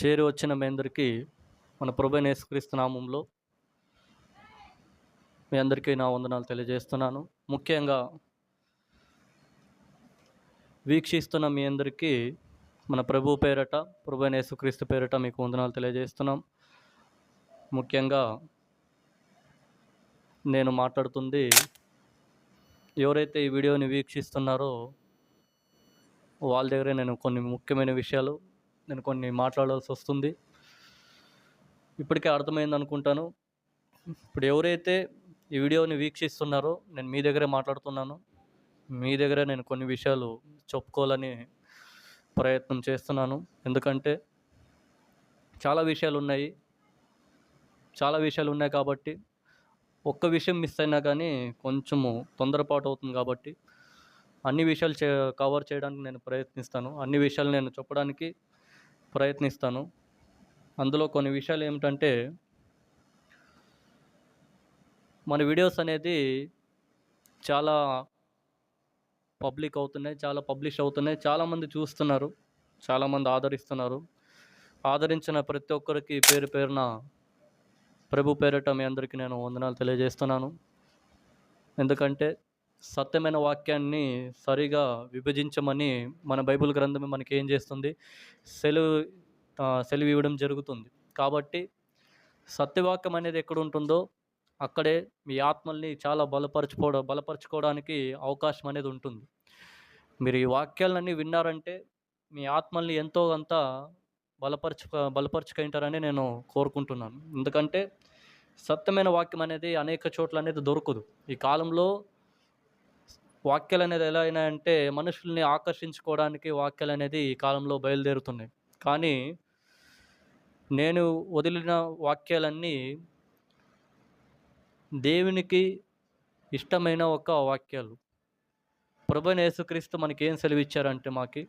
చేరి వచ్చిన మీ అందరికీ మన ప్రభు నేసుక్రీస్తు నామంలో మీ అందరికీ నా వందనాలు తెలియజేస్తున్నాను. ముఖ్యంగా వీక్షిస్తున్న మీ అందరికీ మన ప్రభు పేరట ప్రభు నేసుక్రీస్తు పేరట మీకు వందనాలు తెలియజేస్తున్నాం. ముఖ్యంగా నేను మాట్లాడుతుంది ఎవరైతే ఈ వీడియోని వీక్షిస్తున్నారో వాళ్ళ దగ్గరే నేను కొన్ని ముఖ్యమైన విషయాలు నేను కొన్ని మాట్లాడాల్సి వస్తుంది. ఇప్పటికే అర్థమైంది అనుకుంటాను. ఇప్పుడు ఎవరైతే ఈ వీడియోని వీక్షిస్తున్నారో నేను మీ దగ్గరే మాట్లాడుతున్నాను. మీ దగ్గర నేను కొన్ని విషయాలు చెప్పుకోవాలని ప్రయత్నం చేస్తున్నాను. ఎందుకంటే చాలా విషయాలు ఉన్నాయి. చాలా విషయాలు ఉన్నాయి కాబట్టి ఒక్క విషయం మిస్ అయినా కానీ కొంచెము తొందరపాటు అవుతుంది కాబట్టి అన్ని విషయాలు చే కవర్ చేయడానికి నేను ప్రయత్నిస్తాను. అన్ని విషయాలు నేను చెప్పడానికి ప్రయత్నిస్తాను. అందులో కొన్ని విషయాలు ఏమిటంటే మన వీడియోస్ అనేది చాలా పబ్లిక్ అవుతున్నాయి చాలా పబ్లిష్ అవుతున్నాయి. చాలామంది చూస్తున్నారు చాలామంది ఆదరిస్తున్నారు. ఆదరించిన ప్రతి ఒక్కరికి పేరు పేరున ప్రభు పేరట మీ అందరికీ నేను వందనాలు తెలియజేస్తున్నాను. ఎందుకంటే సత్యమైన వాక్యాన్ని సరిగా విభజించమని మన బైబిల్ గ్రంథమే మనకి ఏం చేస్తుంది సెలవు సెలవు ఇవ్వడం జరుగుతుంది. కాబట్టి సత్యవాక్యం అనేది ఎక్కడ ఉంటుందో అక్కడే మీ ఆత్మల్ని చాలా బలపరచుకోవడం బలపరచుకోవడానికి అవకాశం అనేది ఉంటుంది. మీరు ఈ వాక్యాలన్నీ విన్నారంటే మీ ఆత్మల్ని ఎంతో అంత బలపరచు బలపరచుకుంటారని నేను కోరుకుంటున్నాను. ఎందుకంటే సత్యమైన వాక్యం అనేది అనేక చోట్ల అనేది దొరకదు. ఈ కాలంలో వాక్యాలు అనేది ఎలా అయినా అంటే మనుషుల్ని ఆకర్షించుకోవడానికి వాక్యాలు అనేది ఈ కాలంలో బయలుదేరుతున్నాయి. కానీ నేను వదిలిన వాక్యాలన్నీ దేవునికి ఇష్టమైన ఒక వాక్యాలు. ప్రభు యేసుక్రీస్తు మనకి ఏం సెలవిచ్చారంటే మాకి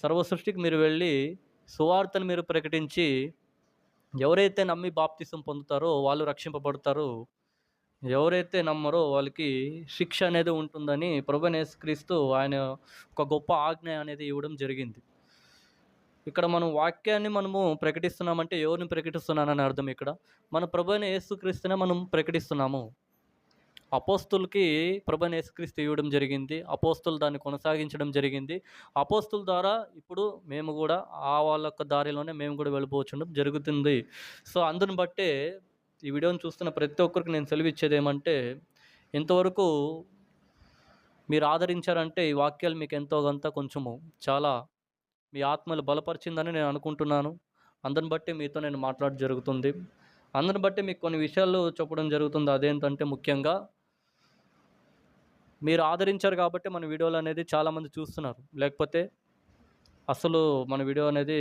సర్వసృష్టికి మీరు వెళ్ళి సువార్తను మీరు ప్రకటించి ఎవరైతే నమ్మి బాప్తిసం పొందుతారో వాళ్ళు రక్షింపబడతారు ఎవరైతే నమ్మరో వాళ్ళకి శిక్ష అనేది ఉంటుందని ప్రభునేసుక్రీస్తు ఆయన ఒక గొప్ప ఆజ్ఞ అనేది ఇవ్వడం జరిగింది. ఇక్కడ మనం వాక్యాన్ని మనము ప్రకటిస్తున్నామంటే ఎవరిని ప్రకటిస్తున్నానని అర్థం ఇక్కడ? మన ప్రభుని యేసుక్రీస్తునే మనం ప్రకటిస్తున్నాము. అపోస్తులకి ప్రభుని యేసుక్రీస్తు ఇవ్వడం జరిగింది. అపోస్తులు దాన్ని కొనసాగించడం జరిగింది. అపోస్తుల ద్వారా ఇప్పుడు మేము కూడా ఆ వాళ్ళ యొక్క దారిలోనే మేము కూడా వెళ్ళిపోవచ్చడం జరుగుతుంది. సో అందుని బట్టే ఈ వీడియోని చూస్తున్న ప్రతి ఒక్కరికి నేను సెలవిచ్చేది ఏమంటే ఇంతవరకు మీరు ఆదరించారంటే ఈ వాక్యాలు మీకు ఎంతో కొంత కొంచెము చాలా మీ ఆత్మలు బలపరిచిందని నేను అనుకుంటున్నాను. అందరిని బట్టి మీతో నేను మాట్లాడడం జరుగుతుంది. అందరిని బట్టి మీకు కొన్ని విషయాలు చెప్పడం జరుగుతుంది. అదేంటంటే ముఖ్యంగా మీరు ఆదరించారు కాబట్టి మన వీడియోలు అనేది చాలామంది చూస్తున్నారు. లేకపోతే అసలు మన వీడియో అనేది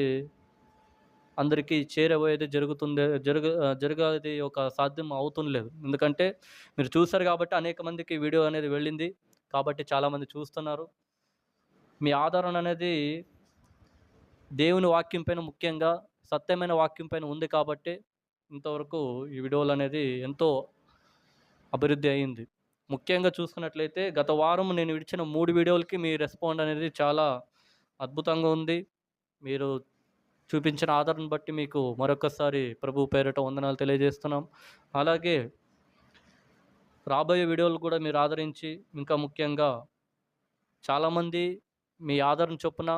అందరికీ చేరబోయేది జరుగుతుంది జరుగు జరగది ఒక సాధ్యం అవుతుండలేదు ఎందుకంటే మీరు చూశారు కాబట్టి అనేక మందికి వీడియో అనేది వెళ్ళింది కాబట్టి చాలామంది చూస్తున్నారు. మీ ఆదరణ అనేది దేవుని వాక్యం పైన ముఖ్యంగా సత్యమైన వాక్యం పైన ఉంది కాబట్టి ఇంతవరకు ఈ వీడియోలు అనేది ఎంతో అభివృద్ధి అయింది. ముఖ్యంగా చూసుకున్నట్లయితే గత వారం నేను ఇచ్చిన మూడు వీడియోలకి మీ రెస్పాండ్ అనేది చాలా అద్భుతంగా ఉంది. మీరు చూపించిన ఆదరణ బట్టి మీకు మరొకసారి ప్రభు పేరిట వందనాలు తెలియజేస్తున్నాం. అలాగే రాబోయే వీడియోలు కూడా మీరు ఆదరించి ఇంకా ముఖ్యంగా చాలామంది మీ ఆదరణ చొప్పున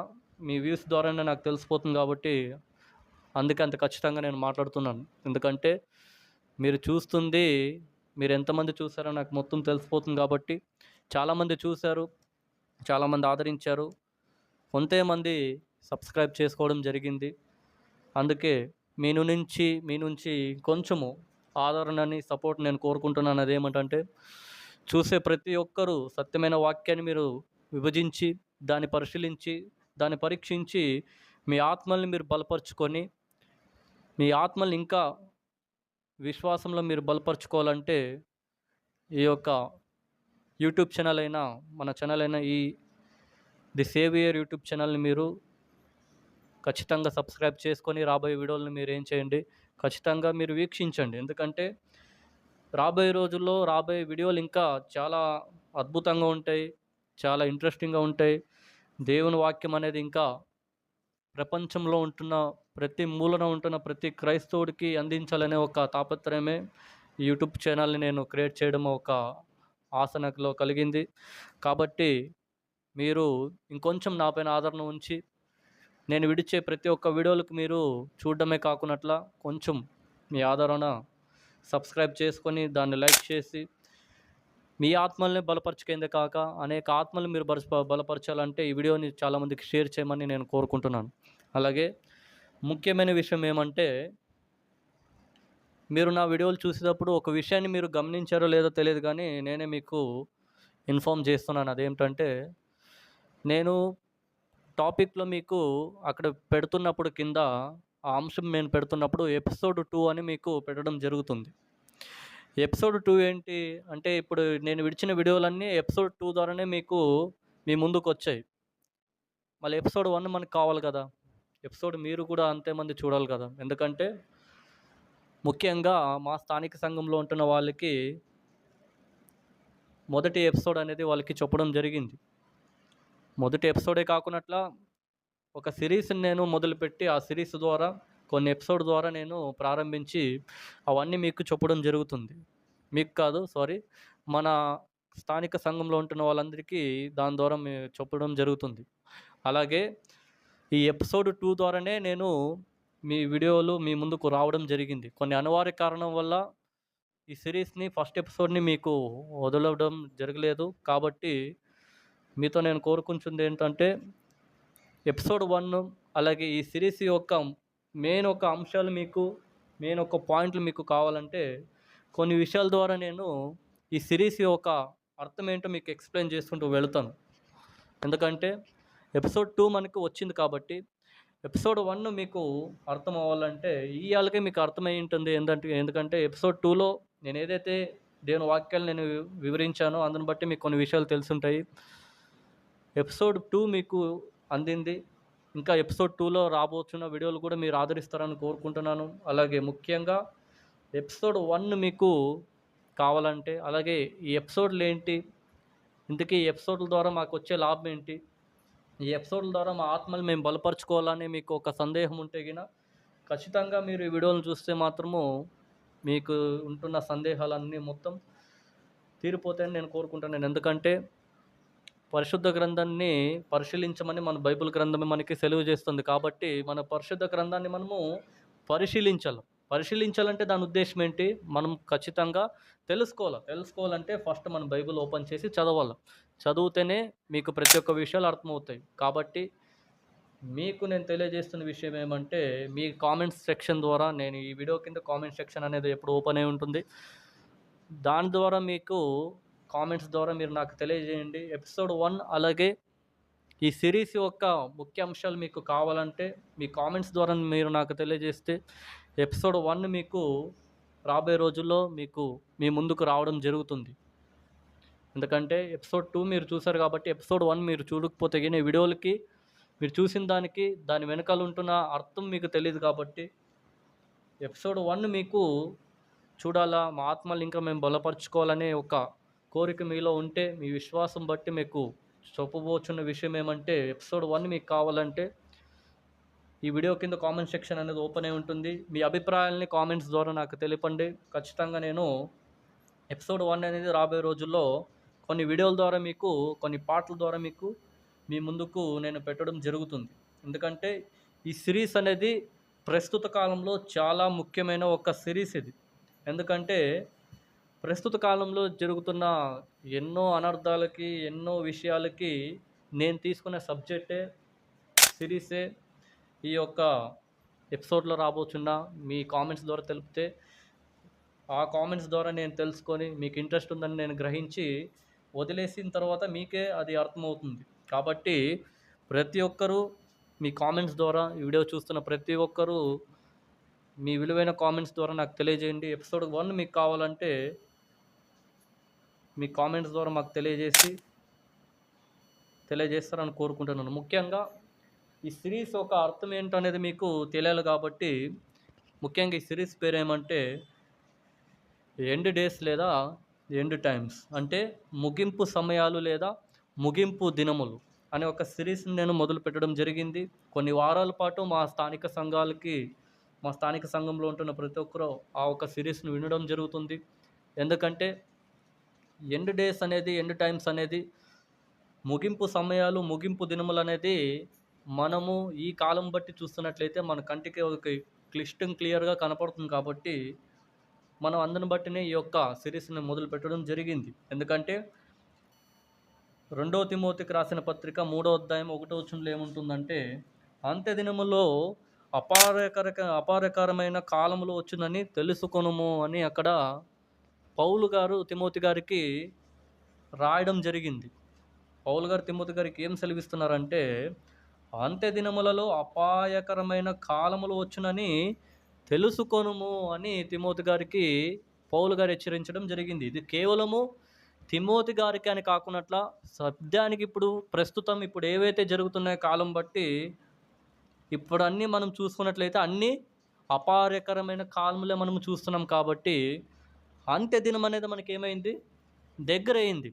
మీ వ్యూస్ ద్వారానే నాకు తెలిసిపోతుంది కాబట్టి అందుకే అంత ఖచ్చితంగా నేను మాట్లాడుతున్నాను. ఎందుకంటే మీరు చూస్తుంది మీరు ఎంతమంది చూసారో నాకు మొత్తం తెలిసిపోతుంది కాబట్టి చాలామంది చూశారు చాలామంది ఆదరించారు. కొంతమంది సబ్స్క్రైబ్ చేసుకోవడం జరిగింది. అందుకే మీ నుంచి మీ నుంచి కొంచెము ఆదరణని సపోర్ట్ నేను కోరుకుంటున్నాను. అదేమిటంటే చూసే ప్రతి ఒక్కరూ సత్యమైన వాక్యాన్ని మీరు విభజించి దాన్ని పరిశీలించి దాన్ని పరీక్షించి మీ ఆత్మల్ని మీరు బలపరుచుకొని మీ ఆత్మల్ని ఇంకా విశ్వాసంలో మీరు బలపరుచుకోవాలంటే ఈ యొక్క యూట్యూబ్ ఛానల్ అయినా మన ఛానల్ అయినా ఈ ది సేవియర్ యూట్యూబ్ ఛానల్ని మీరు ఖచ్చితంగా సబ్స్క్రైబ్ చేసుకొని రాబోయే వీడియోలను మీరు ఏం చేయండి? ఖచ్చితంగా మీరు వీక్షించండి. ఎందుకంటే రాబోయే రోజుల్లో రాబోయే వీడియోలు ఇంకా చాలా అద్భుతంగా ఉంటాయి చాలా ఇంట్రెస్టింగ్గా ఉంటాయి. దేవుని వాక్యం అనేది ఇంకా ప్రపంచంలో ఉంటున్న ప్రతి మూలన ఉంటున్న ప్రతి క్రైస్తవుడికి అందించాలనే ఒక తాపత్రయమే యూట్యూబ్ ఛానల్ని నేను క్రియేట్ చేయడం ఒక ఆశ నాకులో కలిగింది. కాబట్టి మీరు ఇంకొంచెం నాపైన ఆదరణ ఉంచి నేను విడిచే ప్రతి ఒక్క వీడియోలకు మీరు చూడడమే కాకున్నట్ల కొంచెం మీ ఆదరణ సబ్స్క్రైబ్ చేసుకొని దాన్ని లైక్ చేసి మీ ఆత్మల్ని బలపరచుకేందే కాక అనేక ఆత్మలు మీరు బలప బలపరచాలంటే ఈ వీడియోని చాలామందికి షేర్ చేయమని నేను కోరుకుంటున్నాను. అలాగే ముఖ్యమైన విషయం ఏమంటే మీరు నా వీడియోలు చూసేటప్పుడు ఒక విషయాన్ని మీరు గమనించారో లేదో తెలియదు కానీ నేనే మీకు ఇన్ఫామ్ చేస్తున్నాను. అదేమిటంటే నేను టాపిక్లో మీకు అక్కడ పెడుతున్నప్పుడు కింద ఆ అంశం నేను పెడుతున్నప్పుడు ఎపిసోడ్ టూ అని మీకు పెట్టడం జరుగుతుంది. ఎపిసోడ్ టూ ఏంటి? అంటే ఇప్పుడు నేను విడిచిన వీడియోలన్నీ ఎపిసోడ్ టూ ద్వారానే మీకు మీ ముందుకు వచ్చాయి మళ్ళీ ఎపిసోడ్ వన్ మనకు కావాలి కదా. ఎపిసోడ్ మీరు కూడా అంతే మంది చూడాలి కదా. ఎందుకంటే ముఖ్యంగా మా స్థానిక సంఘంలో ఉంటున్న వాళ్ళకి మొదటి ఎపిసోడ్ అనేది వాళ్ళకి చెప్పడం జరిగింది. మొదటి ఎపిసోడే కాకున్నట్ల ఒక సిరీస్ని నేను మొదలుపెట్టి ఆ సిరీస్ ద్వారా కొన్ని ఎపిసోడ్ ద్వారా నేను ప్రారంభించి అవన్నీ మీకు చెప్పడం జరుగుతుంది. మీకు కాదు సారీ. మన స్థానిక సంఘంలో ఉంటున్న వాళ్ళందరికీ దాని ద్వారా చెప్పడం జరుగుతుంది. అలాగే ఈ ఎపిసోడ్ టూ ద్వారానే నేను మీ వీడియోలు మీ ముందుకు రావడం జరిగింది. కొన్ని అనివార్య కారణం వల్ల ఈ సిరీస్ని ఫస్ట్ ఎపిసోడ్ని మీకు వదలడం జరగలేదు. కాబట్టి మీతో నేను కోరుకుంటుంది ఏంటంటే ఎపిసోడ్ వన్ అలాగే ఈ సిరీస్ యొక్క మెయిన్ ఒక అంశాలు మీకు మెయిన్ ఒక పాయింట్లు మీకు కావాలంటే కొన్ని విషయాల ద్వారా నేను ఈ సిరీస్ యొక్క అర్థం ఏంటో మీకు ఎక్స్ప్లెయిన్ చేసుకుంటూ వెళుతాను. ఎందుకంటే ఎపిసోడ్ టూ మనకు వచ్చింది కాబట్టి ఎపిసోడ్ వన్ మీకు అర్థం అవ్వాలంటే ఈ వాళ్ళకే మీకు అర్థమై ఉంటుంది ఏంటంటే ఎందుకంటే ఎపిసోడ్ టూలో నేను ఏదైతే దేని వాక్యాలు నేను వి- వివరించానో అందుని బట్టి మీకు కొన్ని విషయాలు తెలుసుంటాయి. ఎపిసోడ్ టూ మీకు అందింది. ఇంకా ఎపిసోడ్ టూలో రాబోతున్న వీడియోలు కూడా మీరు ఆదరిస్తారని కోరుకుంటున్నాను. అలాగే ముఖ్యంగా ఎపిసోడ్ వన్ మీకు కావాలంటే అలాగే ఈ ఎపిసోడ్లు ఏంటి ఇందుకే ఈ ఎపిసోడ్ల ద్వారా మాకు వచ్చే లాభం ఏంటి ఈ ఎపిసోడ్ల ద్వారా మా ఆత్మలు మేము బలపరచుకోవాలని మీకు ఒక సందేహం ఉంటే గిన ఖచ్చితంగా మీరు ఈ వీడియోలను చూస్తే మాత్రము మీకు ఉంటున్న సందేహాలన్నీ మొత్తం తీరిపోతాయని నేను కోరుకుంటున్నాను. ఎందుకంటే పరిశుద్ధ గ్రంథాన్ని పరిశీలించమని మన బైబిల్ గ్రంథమే మనకి సెలవు చేస్తుంది కాబట్టి మన పరిశుద్ధ గ్రంథాన్ని మనము పరిశీలించాలి. పరిశీలించాలంటే దాని ఉద్దేశం ఏంటి? మనం ఖచ్చితంగా తెలుసుకోవాలి. తెలుసుకోవాలంటే ఫస్ట్ మన బైబిల్ ఓపెన్ చేసి చదవాలి. చదివితేనే మీకు ప్రతి ఒక్క విషయాలు అర్థమవుతాయి. కాబట్టి మీకు నేను తెలియజేస్తున్న విషయం ఏమంటే మీ కామెంట్స్ సెక్షన్ ద్వారా నేను ఈ వీడియో కింద కామెంట్ సెక్షన్ అనేది ఎప్పుడు ఓపెన్ అయి ఉంటుంది. దాని ద్వారా మీకు కామెంట్స్ ద్వారా మీరు నాకు తెలియజేయండి. ఎపిసోడ్ వన్ అలాగే ఈ సిరీస్ యొక్క ముఖ్య అంశాలు మీకు కావాలంటే మీ కామెంట్స్ ద్వారా మీరు నాకు తెలియజేస్తే ఎపిసోడ్ వన్ మీకు రాబోయే రోజుల్లో మీకు మీ ముందుకు రావడం జరుగుతుంది. ఎందుకంటే ఎపిసోడ్ టూ మీరు చూసారు కాబట్టి ఎపిసోడ్ వన్ మీరు చూడకపోతే కానీ వీడియోలకి మీరు చూసిన దానికి దాని వెనకాల ఉంటున్న అర్థం మీకు తెలియదు కాబట్టి ఎపిసోడ్ వన్ మీకు చూడాలా? మా ఆత్మలు ఇంకా మేము బలపరచుకోవాలనే ఒక కోరిక మీలో ఉంటే మీ విశ్వాసం బట్టి మీకు చెప్పబోచున్న విషయం ఏమంటే ఎపిసోడ్ వన్ మీకు కావాలంటే ఈ వీడియో కింద కామెంట్ సెక్షన్ అనేది ఓపెన్ అయి ఉంటుంది. మీ అభిప్రాయాల్ని కామెంట్స్ ద్వారా నాకు తెలిపండి. ఖచ్చితంగా నేను ఎపిసోడ్ వన్ అనేది రాబోయే రోజుల్లో కొన్ని వీడియోల ద్వారా మీకు కొన్ని పాటల ద్వారా మీకు మీ ముందుకు నేను పెట్టడం జరుగుతుంది. ఎందుకంటే ఈ సిరీస్ అనేది ప్రస్తుత కాలంలో చాలా ముఖ్యమైన ఒక సిరీస్ ఇది. ఎందుకంటే ప్రస్తుత కాలంలో జరుగుతున్న ఎన్నో అనర్థాలకి ఎన్నో విషయాలకి నేను తీసుకునే సబ్జెక్టే సిరీసే. ఈ యొక్క ఎపిసోడ్లో రాబోతున్న మీ కామెంట్స్ ద్వారా తెలిపితే ఆ కామెంట్స్ ద్వారా నేను తెలుసుకొని మీకు ఇంట్రెస్ట్ ఉందని నేను గ్రహించి వదిలేసిన తర్వాత మీకే అది అర్థమవుతుంది. కాబట్టి ప్రతి ఒక్కరూ మీ కామెంట్స్ ద్వారా ఈ వీడియో చూస్తున్న ప్రతి ఒక్కరూ మీ విలువైన కామెంట్స్ ద్వారా నాకు తెలియజేయండి. ఎపిసోడ్ వన్ మీకు కావాలంటే మీ కామెంట్స్ ద్వారా మాకు తెలియజేసి తెలియజేస్తారని కోరుకుంటున్నాను. ముఖ్యంగా ఈ సిరీస్ ఒక అర్థం ఏంటో అనేది మీకు తెలియాలి కాబట్టి ముఖ్యంగా ఈ సిరీస్ పేరు ఏమంటే ఎండ్ డేస్ లేదా ఎండ్ టైమ్స్. అంటే ముగింపు సమయాలు లేదా ముగింపు దినములు అనే ఒక సిరీస్ని నేను మొదలు పెట్టడం జరిగింది. కొన్ని వారాల పాటు మా స్థానిక సంఘాలకి మా స్థానిక సంఘంలో ఉంటున్న ప్రతి ఒక్కరూ ఆ ఒక సిరీస్ని వినడం జరుగుతుంది. ఎందుకంటే ఎండ్ డేస్ అనేది ఎండ్ టైమ్స్ అనేది ముగింపు సమయాలు ముగింపు దినములు అనేది మనము ఈ కాలం బట్టి చూస్తున్నట్లయితే మన కంటికి ఒక క్లిష్టం క్లియర్గా కనపడుతుంది కాబట్టి మనం అందరిని బట్టినే ఈ యొక్క సిరీస్ని మొదలు పెట్టడం జరిగింది. ఎందుకంటే రెండో తిమోతికి రాసిన పత్రిక మూడో అధ్యాయం ఒకటో వచ్చంలో ఏముంటుందంటే అంత్య దినములో అపారకరక అపారకరమైన కాలములు వచ్చునని తెలుసుకొనుము అని అక్కడ పౌలు గారు తిమోతి గారికి రాయడం జరిగింది. పౌలు గారు తిమోతి గారికి ఏం సెలవిస్తున్నారంటే అంత్య దినములలో అపాయకరమైన కాలములు వచ్చునని తెలుసుకొనుము అని తిమోతి గారికి పౌలు గారు హెచ్చరించడం జరిగింది. ఇది కేవలము తిమోతి గారికి అని కాకున్నట్ల సద్యానికి ఇప్పుడు ప్రస్తుతం ఇప్పుడు ఏవైతే జరుగుతున్నాయో కాలం బట్టి ఇప్పుడు అన్నీ మనం చూసుకున్నట్లయితే అన్నీ అపాయకరమైన కాలములే మనం చూస్తున్నాం కాబట్టి అంత్య దినం అనేది మనకి ఏమైంది దగ్గర అయింది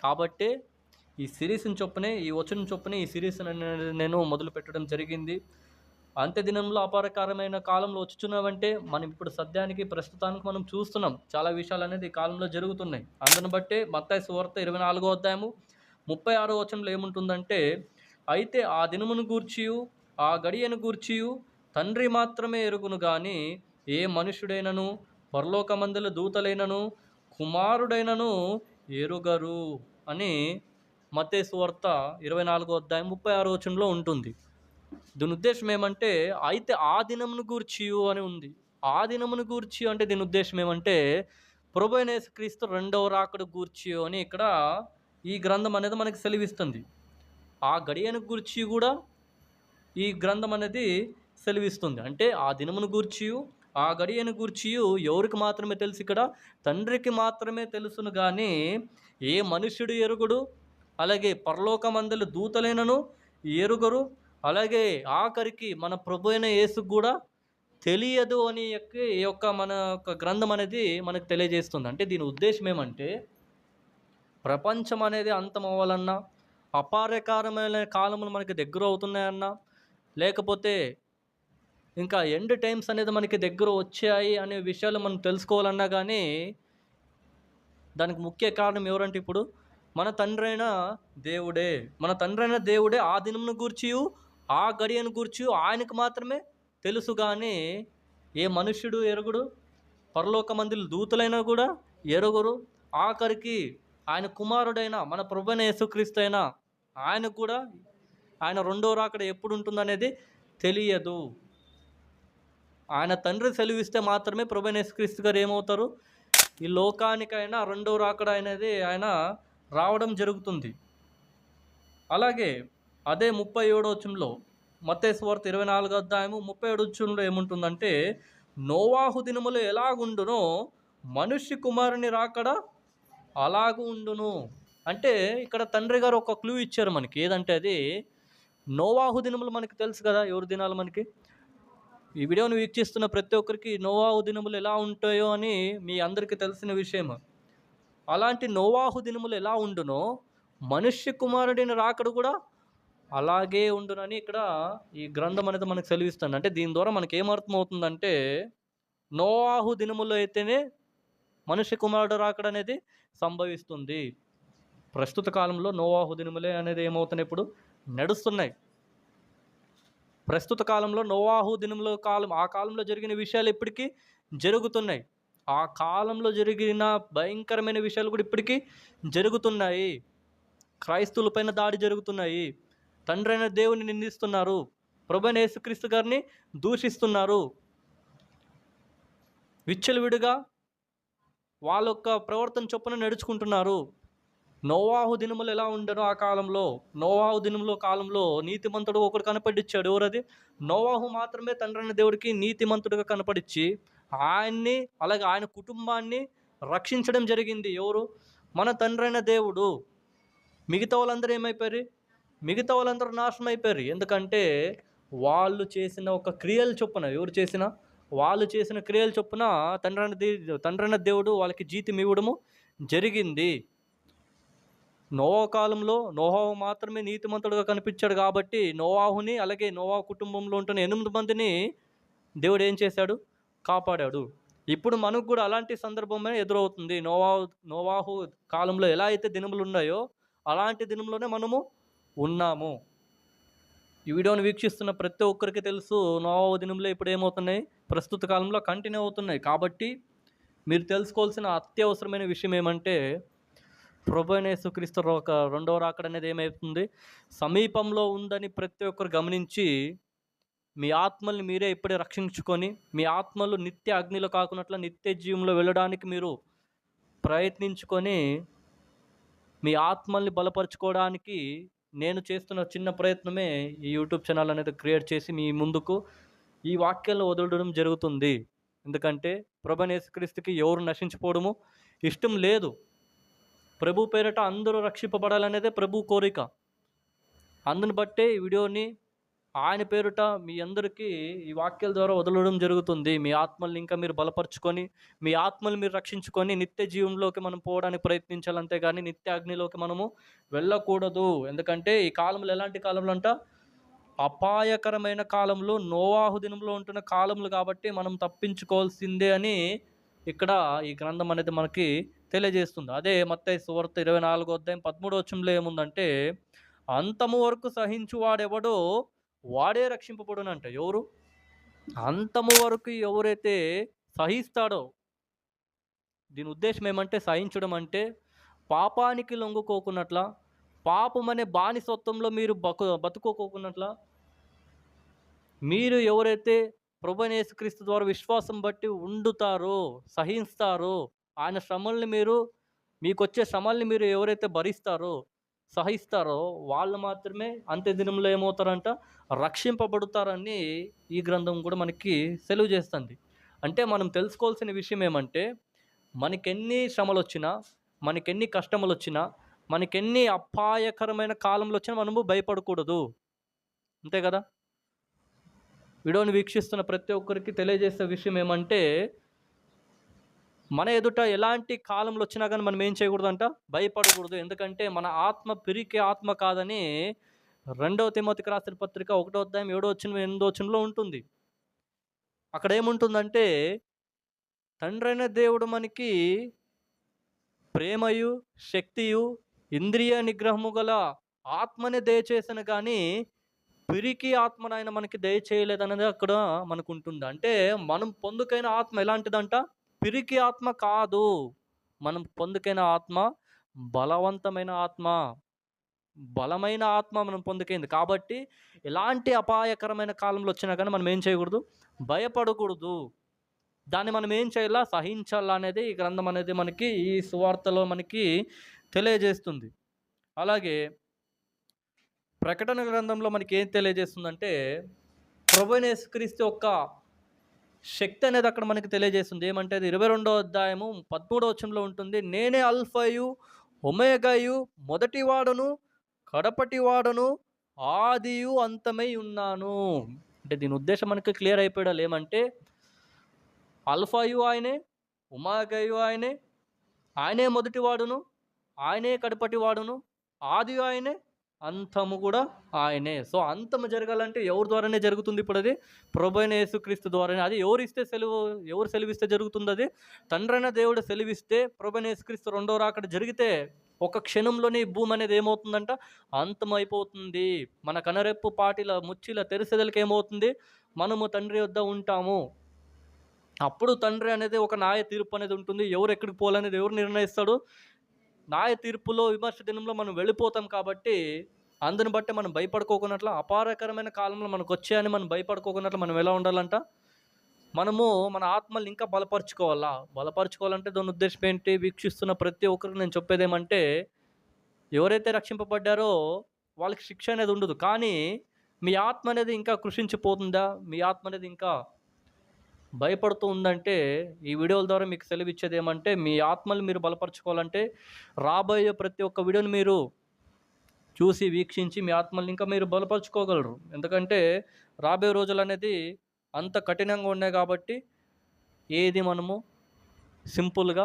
కాబట్టి ఈ సిరీస్ని చొప్పునే ఈ వచ్చిన చొప్పునే ఈ సిరీస్ నేను మొదలు పెట్టడం జరిగింది. అంత్య దినంలో అపారకరమైన కాలంలో వచ్చుచున్నామంటే మనం ఇప్పుడు సద్యానికి ప్రస్తుతానికి మనం చూస్తున్నాం. చాలా విషయాలు అనేది ఈ కాలంలో జరుగుతున్నాయి. అందుని బట్టే మత్తాయి సువార్త ఇరవై నాలుగో అధ్యాయము ముప్పై ఆరో వచనంలో ఏముంటుందంటే అయితే ఆ దినమును గూర్చియు ఆ గడియను గూర్చియు తండ్రి మాత్రమే ఎరుగును కానీ ఏ మనుషుడైనను పరలోకమందుల దూతలైనను కుమారుడైనను ఎరుగరు అని మతే సువార్త ఇరవై నాలుగో అధ్యాయం ముప్పై ఆరో వచనంలో ఉంటుంది. దీని ఉద్దేశం ఏమంటే అయితే ఆ దినమును గూర్చియు అని ఉంది. ఆ దినమును గూర్చి అంటే దీని ఉద్దేశం ఏమంటే ప్రభు క్రీస్తు రెండవ రాకడు గూర్చి అని ఇక్కడ ఈ గ్రంథం అనేది మనకి సెలవిస్తుంది. ఆ గడియను గూర్చి కూడా ఈ గ్రంథం అనేది సెలవిస్తుంది. అంటే ఆ దినమును గూర్చియు ఆ గడియను గూర్చియు ఎవరికి మాత్రమే తెలుసు ఇక్కడ? తండ్రికి మాత్రమే తెలుసును కానీ ఏ మనుష్యుడు ఎరుగుడు? అలాగే పరలోకమందలు దూతలైనను ఎరుగరు? అలాగే ఆఖరికి మన ప్రభు అయిన యేసుకు కూడా తెలియదు అని యొక్క ఈ యొక్క మన యొక్క గ్రంథం అనేది మనకు తెలియజేస్తుంది. అంటే దీని ఉద్దేశం ఏమంటే ప్రపంచం అనేది అంతం అవ్వాలన్నా అపారకారమైన కాలములు మనకి దగ్గర అవుతున్నాయన్నా లేకపోతే ఇంకా ఎండ్ టైమ్స్ అనేది మనకి దగ్గర వచ్చాయి అనే విషయాలు మనం తెలుసుకోవాలన్నా కానీ దానికి ముఖ్య కారణం ఎవరంటే ఇప్పుడు మన తండ్రైన దేవుడే. మన తండ్రైన దేవుడే ఆ దినమును గూర్చి ఆ గడియను గూర్చి ఆయనకు మాత్రమే తెలుసు కానీ ఏ మనుష్యుడు ఎరుగుడు పరలోక మందులు దూతులైనా కూడా ఎరుగురు. ఆఖరికి ఆయన కుమారుడైన మన ప్రభుని యేసుక్రీస్తు అయినా ఆయనకు కూడా ఆయన రెండో రాకడ ఎప్పుడు ఉంటుందనేది తెలియదు. ఆయన తండ్రి సెలవిస్తే మాత్రమే ప్రభుని గారు ఏమవుతారు? ఈ లోకానికైనా రెండో రాకడ అనేది ఆయన రావడం జరుగుతుంది. అలాగే అదే ముప్పై ఏడో వచ్చంలో మత్తేశ్వార్త ఇరవై నాలుగు అధ్యాయము ముప్పై ఏడు వచ్చంలో ఏముంటుందంటే నోవాహు దినములు ఎలాగుండునో మనుష్య కుమారుని రాకడ అలాగు ఉండును. అంటే ఇక్కడ తండ్రి గారు ఒక క్లూ ఇచ్చారు మనకి. ఏదంటే అది? నోవాహు దినములు మనకి తెలుసు కదా ఎవరు దినాలు మనకి? ఈ వీడియోను వీక్షిస్తున్న ప్రతి ఒక్కరికి నోవాహు దినములు ఎలా ఉంటాయో అని మీ అందరికీ తెలిసిన విషయం అలాంటి నోవాహు దినములు ఎలా ఉండునో మనుష్య కుమారుడిని రాకడు కూడా అలాగే ఉండునని ఇక్కడ ఈ గ్రంథం అనేది మనకు సెలవిస్తుంది. అంటే దీని ద్వారా మనకి ఏమర్థం అవుతుందంటే నోవాహు దినములో అయితేనే మనుష్య కుమారుడు రాకడు అనేది సంభవిస్తుంది. ప్రస్తుత కాలంలో నోవాహు దినములే అనేది ఏమవుతున్నాయి ఇప్పుడు? నడుస్తున్నాయి. ప్రస్తుత కాలంలో నోవాహు దినంలో కాలం ఆ కాలంలో జరిగిన విషయాలు ఇప్పటికీ జరుగుతున్నాయి. ఆ కాలంలో జరిగిన భయంకరమైన విషయాలు కూడా ఇప్పటికీ జరుగుతున్నాయి. క్రైస్తువులపైన దాడి జరుగుతున్నాయి. తండ్రి అయిన దేవుని నిందిస్తున్నారు. ప్రభైన యేసుక్రీస్తు గారిని దూషిస్తున్నారు. విచ్చలవిడిగా వాళ్ళ యొక్క ప్రవర్తన చొప్పున నడుచుకుంటున్నారు. నోవాహు దినములు ఎలా ఉండను ఆ కాలంలో నోవాహు దినములో కాలంలో నీతిమంతుడు ఒకడు కనపడిచ్చాడు. ఎవరది? నోవాహు మాత్రమే తండ్రైన దేవుడికి నీతిమంతుడిగా కనపడిచ్చి ఆయన్ని అలాగే ఆయన కుటుంబాన్ని రక్షించడం జరిగింది. ఎవరు? మన తండ్రైన దేవుడు. మిగతా వాళ్ళందరూ ఏమైపోయారు? మిగతా వాళ్ళందరూ నాశనం అయిపోయారు ఎందుకంటే వాళ్ళు చేసిన ఒక క్రియలు చొప్పున ఎవరు చేసిన? వాళ్ళు చేసిన క్రియలు చొప్పున తండ్రైన దే తండ్రైన దేవుడు వాళ్ళకి జీతం ఇవ్వడము జరిగింది. నోవా కాలంలో నోవాహు మాత్రమే నీతిమంతుడుగా కనిపించాడు కాబట్టి నోవాహుని అలాగే నోవా కుటుంబంలో ఉంటున్న ఎనిమిది మందిని దేవుడు ఏం చేశాడు? కాపాడాడు. ఇప్పుడు మనకు కూడా అలాంటి సందర్భమే ఎదురవుతుంది. నోవా నోవాహు కాలంలో ఎలా అయితే దినములు ఉన్నాయో అలాంటి దినంలోనే మనము ఉన్నాము. ఈ వీడియోని వీక్షిస్తున్న ప్రతి ఒక్కరికి తెలుసు నోవా దినంలో ఇప్పుడు ఏమవుతున్నాయి? ప్రస్తుత కాలంలో కంటిన్యూ అవుతున్నాయి. కాబట్టి మీరు తెలుసుకోవాల్సిన అత్యవసరమైన విషయం ఏమంటే ప్రభు అయిన ఒక రెండవ రాకడ అనేది ఏమవుతుంది సమీపంలో ఉందని ప్రతి ఒక్కరు గమనించి మీ ఆత్మల్ని మీరే ఇప్పుడే రక్షించుకొని మీ ఆత్మలు నిత్య అగ్నిలో కాకున్నట్ల నిత్య జీవంలో వెళ్ళడానికి మీరు ప్రయత్నించుకొని మీ ఆత్మల్ని బలపరచుకోవడానికి నేను చేస్తున్న చిన్న ప్రయత్నమే ఈ యూట్యూబ్ ఛానల్ అనేది క్రియేట్ చేసి మీ ముందుకు ఈ వాక్యాలను వదలడం జరుగుతుంది. ఎందుకంటే ప్రభు యేసుక్రీస్తుకి ఎవరు నశించిపోవడము ఇష్టం లేదు. ప్రభు పేరిట అందరూ రక్షింపబడాలనేదే ప్రభు కోరిక. అందుని బట్టే ఈ వీడియోని ఆయన పేరుట మీ అందరికీ ఈ వాక్యాల ద్వారా వదలడం జరుగుతుంది. మీ ఆత్మల్ని ఇంకా మీరు బలపరుచుకొని మీ ఆత్మలు మీరు రక్షించుకొని నిత్య జీవంలోకి మనం పోవడానికి ప్రయత్నించాలి అంతేగాని నిత్య అగ్నిలోకి మనము వెళ్ళకూడదు. ఎందుకంటే ఈ కాలంలో ఎలాంటి కాలంలో అంట అపాయకరమైన కాలంలో నోవాహు దినంలో ఉంటున్న కాలంలో కాబట్టి మనం తప్పించుకోవాల్సిందే అని ఇక్కడ ఈ గ్రంథం అనేది మనకి తెలియజేస్తుంది. అదే మత్తయి సువార్త ఇరవై నాలుగో అధ్యాయం పదమూడో వచ్చంలో ఏముందంటే అంతము వరకు సహించువాడెవడో వాడే రక్షింపబడునంట. ఎవరు? అంతము వరకు ఎవరైతే సహిస్తాడో. దీని ఉద్దేశం ఏమంటే సహించడం అంటే పాపానికి లొంగుకోకున్నట్ల పాపం అనే బానిసత్వంలో మీరు బకు బతుకోకోకున్నట్ల మీరు ఎవరైతే ప్రభనేసుక్రీస్తు ద్వారా విశ్వాసం బట్టి ఉండుతారు సహిస్తారో ఆయన శ్రమల్ని మీరు మీకు వచ్చే శ్రమల్ని మీరు ఎవరైతే భరిస్తారో సహిస్తారో వాళ్ళు మాత్రమే అంత్య దినంలో ఏమవుతారంట? రక్షింపబడతారని ఈ గ్రంథం కూడా మనకి సెలవు చేస్తుంది. అంటే మనం తెలుసుకోవాల్సిన విషయం ఏమంటే మనకెన్ని శ్రమలు వచ్చినా మనకెన్ని కష్టములు వచ్చినా మనకెన్ని అపాయకరమైన కాలంలో వచ్చినా మనము భయపడకూడదు. అంతే కదా? వీడియోని వీక్షిస్తున్న ప్రతి ఒక్కరికి తెలియజేసే విషయం ఏమంటే మన ఎదుట ఎలాంటి కాలంలో వచ్చినా కానీ మనం ఏం చేయకూడదంట? భయపడకూడదు. ఎందుకంటే మన ఆత్మ పిరికే ఆత్మ కాదని రెండవ తిమోతికి రాసిన పత్రిక ఒకటో అధ్యాయం ఏడో వచ్చిన ఎనిమిదో వచ్చినలో ఉంటుంది. అక్కడ ఏముంటుందంటే తండ్రైన దేవుడు మనకి ప్రేమయు శక్తియు ఇంద్రియ నిగ్రహము గల ఆత్మని దయచేసిన కానీ పిరికి ఆత్మను ఆయన మనకి దయచేయలేదనేది అక్కడ మనకు ఉంటుంది అంటే మనం పొందుకైన ఆత్మ ఎలాంటిదంట? పిరికి ఆత్మ కాదు. మనం పొందుకైన ఆత్మ బలవంతమైన ఆత్మ. బలమైన ఆత్మ మనం పొందుకైంది. కాబట్టి ఎలాంటి అపాయకరమైన కాలంలో వచ్చినా కానీ మనం ఏం చేయకూడదు? భయపడకూడదు. దాన్ని మనం ఏం చేయాలా? సహించాలా అనేది ఈ గ్రంథం అనేది మనకి ఈ సువార్తలో మనకి తెలియజేస్తుంది. అలాగే ప్రకటన గ్రంథంలో మనకి ఏం తెలియజేస్తుందంటే క్రీస్తు యొక్క శక్తి అనేది అక్కడ మనకి తెలియజేస్తుంది. ఏమంటే అది ఇరవై రెండో అధ్యాయము పదమూడో వచ్చంలో ఉంటుంది నేనే అల్ఫయు ఒమేగయు మొదటి వాడను కడపటి వాడను ఆదియు అంతమై ఉన్నాను. అంటే దీని ఉద్దేశం మనకి క్లియర్ అయిపోయాడు ఏమంటే అల్ఫాయు ఆయనే ఉమాగయు ఆయనే ఆయనే మొదటి వాడును ఆయనే కడపటి వాడును ఆది ఆయనే అంతము కూడా ఆయనే. సో అంతము జరగాలంటే ఎవరి ద్వారానే జరుగుతుంది ఇప్పుడు అది ప్రభైన యేసుక్రీస్తు ద్వారానే. అది ఎవరు ఇస్తే సెలవు ఎవరు సెలవిస్తే జరుగుతుంది అది తండ్రైన దేవుడు సెలవిస్తే ప్రభైన యేసుక్రీస్తు రెండో రాకడ జరిగితే ఒక క్షణంలోనే భూమి అనేది ఏమవుతుందంట? అంతం అయిపోతుంది మన కనరెప్పు పాటిల ముచ్చిల తెరిసెదలకి ఏమవుతుంది? మనము తండ్రి వద్ద ఉంటాము. అప్పుడు తండ్రి అనేది ఒక న్యాయ తీర్పు అనేది ఉంటుంది. ఎవరు ఎక్కడికి పోవాలనేది ఎవరు నిర్ణయిస్తాడు? న్యాయ తీర్పులో విమర్శ దినంలో మనం వెళ్ళిపోతాం కాబట్టి అందుని బట్టి మనం భయపడుకోకున్నట్లు అపారకరమైన కాలంలో మనకు వచ్చాయని మనం భయపడుకోకున్నట్లు మనం ఎలా ఉండాలంట? మనము మన ఆత్మలు ఇంకా బలపరుచుకోవాలా? బలపరుచుకోవాలంటే దాని ఉద్దేశం ఏంటి? వీక్షిస్తున్న ప్రతి ఒక్కరికి నేను చెప్పేది ఏమంటే ఎవరైతే రక్షింపబడ్డారో వాళ్ళకి శిక్ష అనేది ఉండదు. కానీ మీ ఆత్మ అనేది ఇంకా కృషించిపోతుందా? మీ ఆత్మ అనేది ఇంకా భయపడుతూ ఉందంటే ఈ వీడియోల ద్వారా మీకు సెలవిచ్చేది ఏమంటే మీ ఆత్మలు మీరు బలపరచుకోవాలంటే రాబోయే ప్రతి ఒక్క వీడియోని మీరు చూసి వీక్షించి మీ ఆత్మల్ని ఇంకా మీరు బలపరచుకోగలరు. ఎందుకంటే రాబోయే రోజులు అనేది అంత కఠినంగా ఉన్నాయి కాబట్టి ఏది మనము సింపుల్గా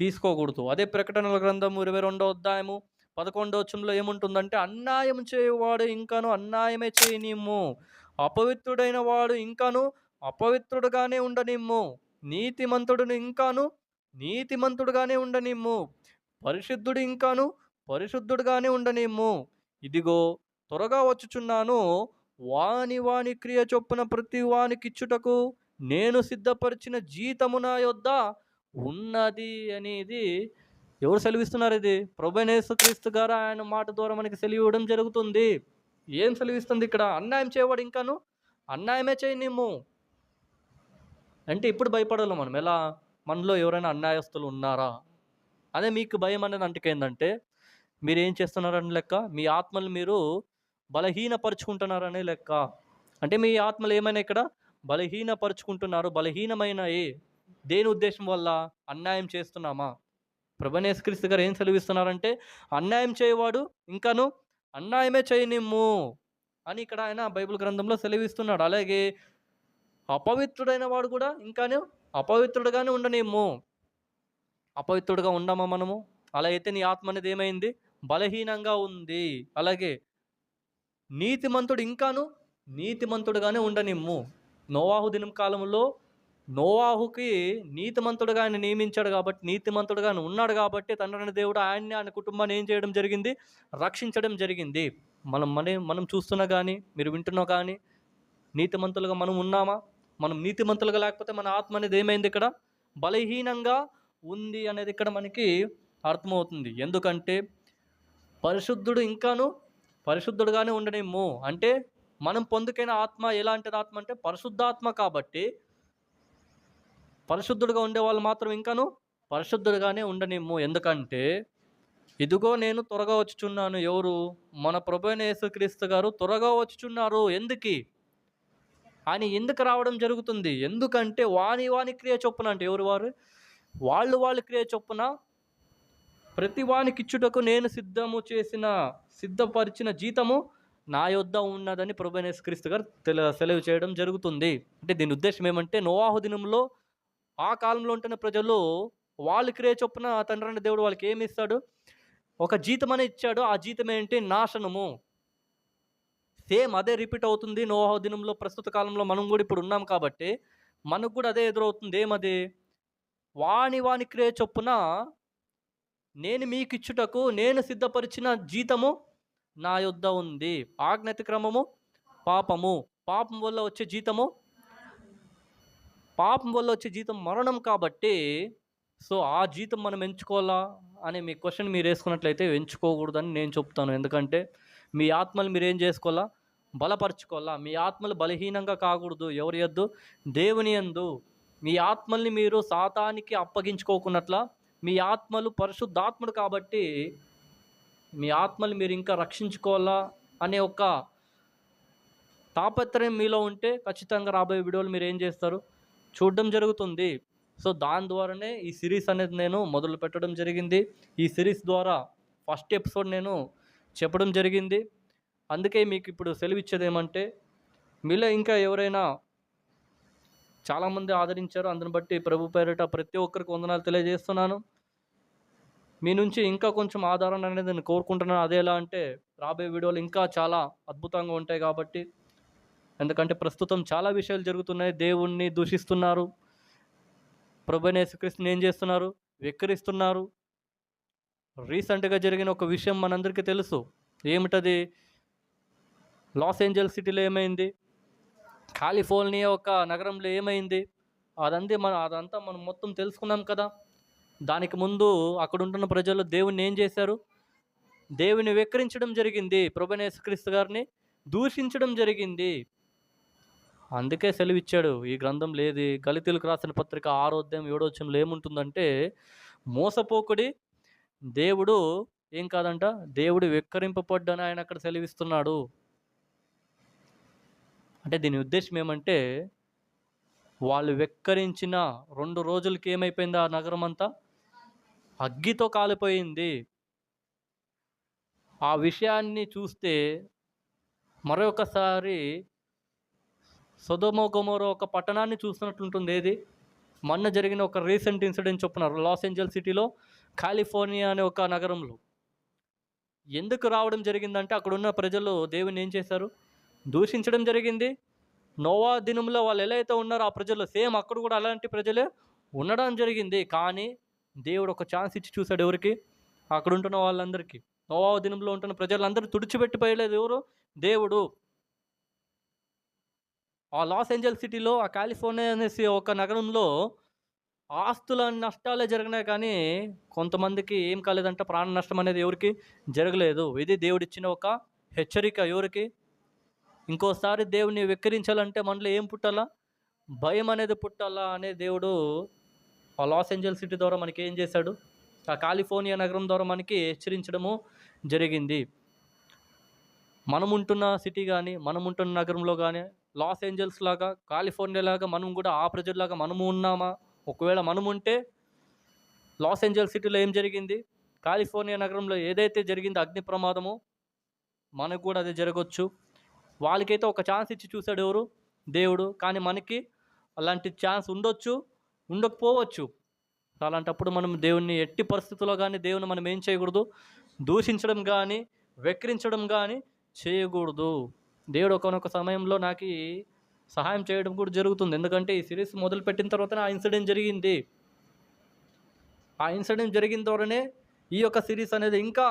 తీసుకోకూడదు. అదే ప్రకటనల గ్రంథము ఇరవై రెండో అధ్యాయము పదకొండో వచ్చంలో ఏముంటుందంటే అన్యాయం చేయవాడు ఇంకాను అన్యాయమే చేయనిమ్ము. అపవిత్రుడైన వాడు ఇంకాను అపవిత్రుడుగానే ఉండనిమ్ము నీతిమంతుడును ఇంకాను నీతిమంతుడుగానే ఉండనిమ్ము పరిశుద్ధుడు ఇంకాను పరిశుద్ధుడుగానే ఉండనిమ్ము. ఇదిగో త్వరగా వచ్చుచున్నాను వాని వాని క్రియ చొప్పున ప్రతి వానికిచ్చుటకు నేను సిద్ధపరిచిన జీతము నా యొద్ద ఉన్నది అనేది ఎవరు సెలవిస్తున్నారు ఇది? క్రీస్తు గారు ఆయన మాట ద్వారా మనకి సెలవివ్వడం జరుగుతుంది. ఏం సెలవిస్తుంది ఇక్కడ? అన్యాయం చేయవాడు ఇంకాను అన్యాయమే చేయనిమ్ము. అంటే ఇప్పుడు భయపడాలి మనం. ఎలా? మనలో ఎవరైనా అన్యాయస్తులు ఉన్నారా? అదే మీకు భయం అనేది అంటకేందంటే మీరు ఏం చేస్తున్నారని లెక్క? మీ ఆత్మలు మీరు బలహీనపరుచుకుంటున్నారనే లెక్క. అంటే మీ ఆత్మలు ఏమైనా ఇక్కడ? బలహీనపరుచుకుంటున్నారు బలహీనమైన దేని ఉద్దేశం వల్ల? అన్యాయం చేస్తున్నామా? ప్రభనేశ్క్రీస్తు గారు ఏం సెలవిస్తున్నారంటే అన్యాయం చేయవాడు ఇంకాను అన్యాయమే చేయనిమ్ము అని ఇక్కడ ఆయన బైబిల్ గ్రంథంలో సెలవిస్తున్నాడు. అలాగే అపవిత్రుడైన వాడు కూడా ఇంకాను అపవిత్రుడుగానే ఉండనిమ్ము అపవిత్రుడుగా ఉండమా మనము? అలా అయితే నీ ఆత్మ అనేది ఏమైంది? బలహీనంగా ఉంది. అలాగే నీతిమంతుడు ఇంకాను నీతిమంతుడుగానే ఉండనిమ్ము. నోవాహు దినం కాలంలో నోవాహుకి నీతిమంతుడుగా ఆయన నియమించాడు కాబట్టి నీతిమంతుడుగా ఉన్నాడు కాబట్టి తండ్రి దేవుడు ఆయన్ని ఆయన కుటుంబాన్ని ఏం చేయడం జరిగింది? రక్షించడం జరిగింది. మనం మన మనం చూస్తున్నా కానీ మీరు వింటున్నా కానీ నీతిమంతులుగా మనం ఉన్నామా? మనం నీతిమంతులుగా లేకపోతే మన ఆత్మ అనేది ఏమైంది ఇక్కడ? బలహీనంగా ఉంది అనేది ఇక్కడ మనకి అర్థమవుతుంది. ఎందుకంటే పరిశుద్ధుడు ఇంకాను పరిశుద్ధుడుగానే ఉండనేమో. అంటే మనం పొందుకైన ఆత్మ ఎలాంటిది ఆత్మ అంటే పరిశుద్ధాత్మ కాబట్టి పరిశుద్ధుడుగా ఉండే వాళ్ళు మాత్రం ఇంకాను పరిశుద్ధుడుగానే ఉండనేమో. ఎందుకంటే ఇదిగో నేను త్వరగా వచ్చుచున్నాను. ఎవరు? మన ప్రభు యేసుక్రీస్తు గారు త్వరగా వచ్చుచున్నారు. ఎందుకు? ఆయన ఎందుకు రావడం జరుగుతుంది? ఎందుకంటే వాణి వాణి క్రియ చొప్పున అంటే ఎవరు వారు? వాళ్ళు వాళ్ళ క్రియ చొప్పున ప్రతి వానికి ఇచ్చుటకు నేను సిద్ధము చేసిన సిద్ధపరిచిన జీతము నా యొద్ద ఉన్నదని ప్రభు క్రీస్తు గారు తెల సెలవు చేయడం జరుగుతుంది. అంటే దీని ఉద్దేశం ఏమంటే నోవాహు దినంలో ఆ కాలంలో ఉంటున్న ప్రజలు వాళ్ళు క్రియ చొప్పున తండ్రి దేవుడు వాళ్ళకి ఏమి ఇస్తాడు? ఒక జీతం ఇచ్చాడు. ఆ జీతం ఏంటి నాశనము. సేమ్ అదే రిపీట్ అవుతుంది నోహో దినంలో ప్రస్తుత కాలంలో మనం కూడా ఇప్పుడు ఉన్నాం కాబట్టి మనకు కూడా అదే ఎదురవుతుంది. ఏమది? వాణి వాణి క్రియ చొప్పున నేను మీకు ఇచ్చుటకు నేను సిద్ధపరిచిన జీతము నా యుద్ధ ఉంది. ఆజ్ఞతిక్రమము పాపము. పాపం వల్ల వచ్చే జీతము? పాపం వల్ల వచ్చే జీతం మరణం కాబట్టి సో ఆ జీతం మనం ఎంచుకోవాలా? అనే మీ క్వశ్చన్ మీరు వేసుకున్నట్లయితే ఎంచుకోకూడదని నేను చెప్తాను. ఎందుకంటే మీ ఆత్మలు మీరేం చేసుకోవాలా? బలపరచుకోవాలా? మీ ఆత్మలు బలహీనంగా కాకూడదు ఎవరి యొద్దు? దేవుని ఎందు మీ ఆత్మల్ని మీరు సాతానికి అప్పగించుకోకున్నట్ల మీ ఆత్మలు పరిశుద్ధాత్ముడు కాబట్టి మీ ఆత్మలు మీరు ఇంకా రక్షించుకోవాలా అనే ఒక తాపత్రయం మీలో ఉంటే ఖచ్చితంగా రాబోయే వీడియోలు మీరు ఏం చేస్తారు? చూడడం జరుగుతుంది. సో దాని ద్వారానే ఈ సిరీస్ అనేది నేను మొదలు పెట్టడం జరిగింది. ఈ సిరీస్ ద్వారా ఫస్ట్ ఎపిసోడ్ నేను చెప్పడం జరిగింది. అందుకే మీకు ఇప్పుడు సెలవిచ్చేది ఏమంటే మీలో ఇంకా ఎవరైనా చాలామంది ఆదరించారు. అందుని బట్టి ప్రభు పేరిట ప్రతి ఒక్కరికి వందనాలు తెలియజేస్తున్నాను. మీ నుంచి ఇంకా కొంచెం ఆధారణ అనేది నేను కోరుకుంటున్నాను. అదే ఎలా అంటే రాబోయే వీడియోలు ఇంకా చాలా అద్భుతంగా ఉంటాయి కాబట్టి ఎందుకంటే ప్రస్తుతం చాలా విషయాలు జరుగుతున్నాయి. దేవుణ్ణి దూషిస్తున్నారు. ప్రభునేసుక్రీస్తుని ఏం చేస్తున్నారు? వెక్కిరిస్తున్నారు. రీసెంట్గా జరిగిన ఒక విషయం మనందరికీ తెలుసు. ఏమిటది? లాస్ ఏంజల్స్ సిటీలో ఏమైంది? కాలిఫోర్నియా ఒక నగరంలో ఏమైంది? అదంతా మనం అదంతా మనం మొత్తం తెలుసుకున్నాం కదా. దానికి ముందు అక్కడ ఉంటున్న ప్రజలు దేవుణ్ణి ఏం చేశారు? దేవుని వెక్కిరించడం జరిగింది ప్రభునేసుక్రీస్తు గారిని. దూషించడం జరిగింది. అందుకే సెలవిచ్చాడు. ఈ గ్రంథం లేదు. గలితులకు రాసిన పత్రిక ఆరోగ్యం ఏడోత్సవంలో ఏముంటుందంటే మోసపోకుడి దేవుడు ఏం కాదంట? దేవుడు వెక్కరింపబడ్డని ఆయన అక్కడ సెలవిస్తున్నాడు. అంటే దీని ఉద్దేశం ఏమంటే వాళ్ళు వెక్కరించిన రెండు రోజులకి ఏమైపోయింది ఆ నగరం అంతా అగ్గితో కాలిపోయింది. ఆ విషయాన్ని చూస్తే మరొకసారి సొదొమ ఒక పట్టణాన్ని చూస్తున్నట్లుంటుంది ఏది? మొన్న జరిగిన ఒక రీసెంట్ ఇన్సిడెంట్ చొప్పున లాస్ ఏంజల్ సిటీలో కాలిఫోర్నియా అనే ఒక నగరంలో. ఎందుకు రావడం జరిగిందంటే అక్కడున్న ప్రజలు దేవుని ఏం చేశారు? దూషించడం జరిగింది. నోవా దినంలో వాళ్ళు ఎలా అయితే ఉన్నారో ఆ ప్రజలు సేమ్ అక్కడ కూడా అలాంటి ప్రజలే ఉండడం జరిగింది. కానీ దేవుడు ఒక ఛాన్స్ ఇచ్చి చూశాడు ఎవరికి? అక్కడ ఉంటున్న వాళ్ళందరికీ. నోవా దినంలో ఉంటున్న ప్రజలందరూ తుడిచిపెట్టిపోయలేదు ఎవరు? దేవుడు. ఆ లాస్ ఏంజల్ సిటీలో ఆ కాలిఫోర్నియా అనేసి ఒక నగరంలో ఆస్తుల నష్టాలే జరిగినాయి కానీ కొంతమందికి ఏం కాలేదంటే ప్రాణ నష్టం అనేది ఎవరికి జరగలేదు. ఇది దేవుడిచ్చిన ఒక హెచ్చరిక ఎవరికి? ఇంకోసారి దేవుని వెక్కిరించాలంటే మనలో ఏం పుట్టాలా? భయం అనేది పుట్టాలా అనే దేవుడు ఆ లాస్ ఏంజల్ సిటీ ద్వారా మనకి ఏం చేశాడు? ఆ కాలిఫోర్నియా నగరం ద్వారా మనకి హెచ్చరించడము జరిగింది. మనం ఉంటున్న సిటీ కానీ మనం ఉంటున్న నగరంలో కానీ లాస్ ఏంజల్స్ లాగా కాలిఫోర్నియా లాగా మనం కూడా ఆ ప్రజల్లాగా మనము ఉన్నామా? ఒకవేళ మనం ఉంటే లాస్ ఏంజల్స్ సిటీలో ఏం జరిగింది? కాలిఫోర్నియా నగరంలో ఏదైతే జరిగిందో అగ్ని ప్రమాదమో మనకు కూడా అది జరగవచ్చు వాళ్ళకైతే ఒక ఛాన్స్ ఇచ్చి చూశాడు ఎవరు? దేవుడు. కానీ మనకి అలాంటి ఛాన్స్ ఉండొచ్చు ఉండకపోవచ్చు. అలాంటప్పుడు మనం దేవుణ్ణి ఎట్టి పరిస్థితుల్లో కానీ దేవుని మనం ఏం చేయకూడదు? దూషించడం కానీ వెక్కిరించడం కానీ చేయకూడదు. దేవుడు ఒకనొక సమయంలో నాకు సహాయం చేయడం కూడా జరుగుతుంది. ఎందుకంటే ఈ సిరీస్ మొదలుపెట్టిన తర్వాతనే ఆ ఇన్సిడెంట్ జరిగింది. ఆ ఇన్సిడెంట్ జరిగిన ద్వారానే ఈ యొక్క సిరీస్ అనేది ఇంకా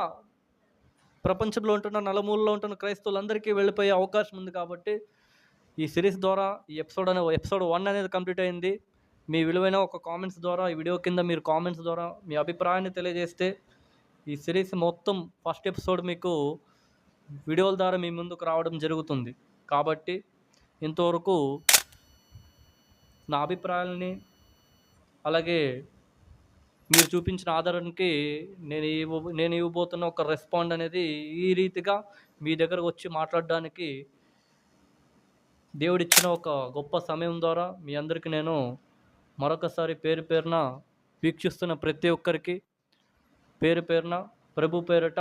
ప్రపంచంలో ఉంటున్న నలుమూలలో ఉంటున్న క్రైస్తవులందరికీ వెళ్ళిపోయే అవకాశం ఉంది కాబట్టి ఈ సిరీస్ ద్వారా ఈ ఎపిసోడ్ అనే ఎపిసోడ్ వన్ అనేది కంప్లీట్ అయింది. మీ విలువైన ఒక కామెంట్స్ ద్వారా ఈ వీడియో కింద మీరు కామెంట్స్ ద్వారా మీ అభిప్రాయాన్ని తెలియజేస్తే ఈ సిరీస్ మొత్తం ఫస్ట్ ఎపిసోడ్ మీకు వీడియోల ద్వారా మీ ముందుకు రావడం జరుగుతుంది. కాబట్టి ఇంతవరకు నా అభిప్రాయాలని అలాగే మీరు చూపించిన ఆధారానికి నేను ఇవ్వ నేను ఇవ్వబోతున్న ఒక రెస్పాండ్ అనేది ఈ రీతిగా మీ దగ్గరకు వచ్చి మాట్లాడడానికి దేవుడిచ్చిన ఒక గొప్ప సమయం ద్వారా మీ అందరికీ నేను మరొకసారి పేరు పేరున వీక్షిస్తున్న ప్రతి ఒక్కరికి పేరు పేరున ప్రభు పేరట